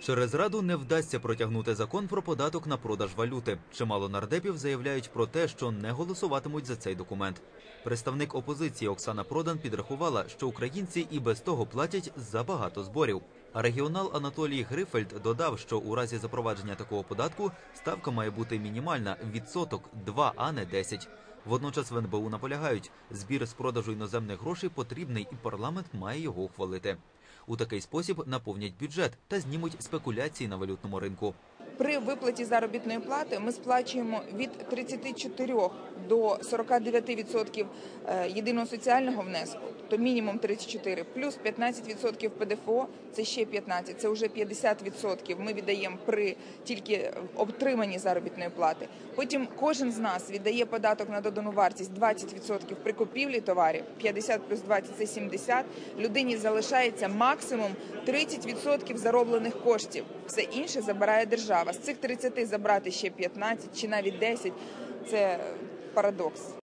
Через раду не вдасться протягнути закон про податок на продаж валюти. Чимало нардепів заявляють про те, що не голосуватимуть за цей документ. Представник опозиції Оксана Продан підрахувала, що українці і без того платять забагато зборів. А регіонал Анатолій Грифельд додав, що у разі запровадження такого податку ставка має бути мінімальна відсоток 2, а не 10. Водночас в НБУ наполягають, збір з продажу іноземних грошей потрібний, і парламент має його ухвалити. У такий спосіб наповнять бюджет та знімуть спекуляції на валютному ринку. При виплаті заробітної плати ми сплачуємо від 34 до 49% е, єдиного соціального внеску, то мінімум 34, плюс 15% ПДФО, це ще 15, це вже 50% ми віддаємо при тільки отриманні заробітної плати. Потім кожен з нас віддає податок на додану вартість 20% при купівлі товарів, 50 плюс 20 – це 70. Людині залишається максимум 30% зароблених коштів. Все інше забирає держава. З цих 30 забрати ще 15 чи навіть 10 – це парадокс.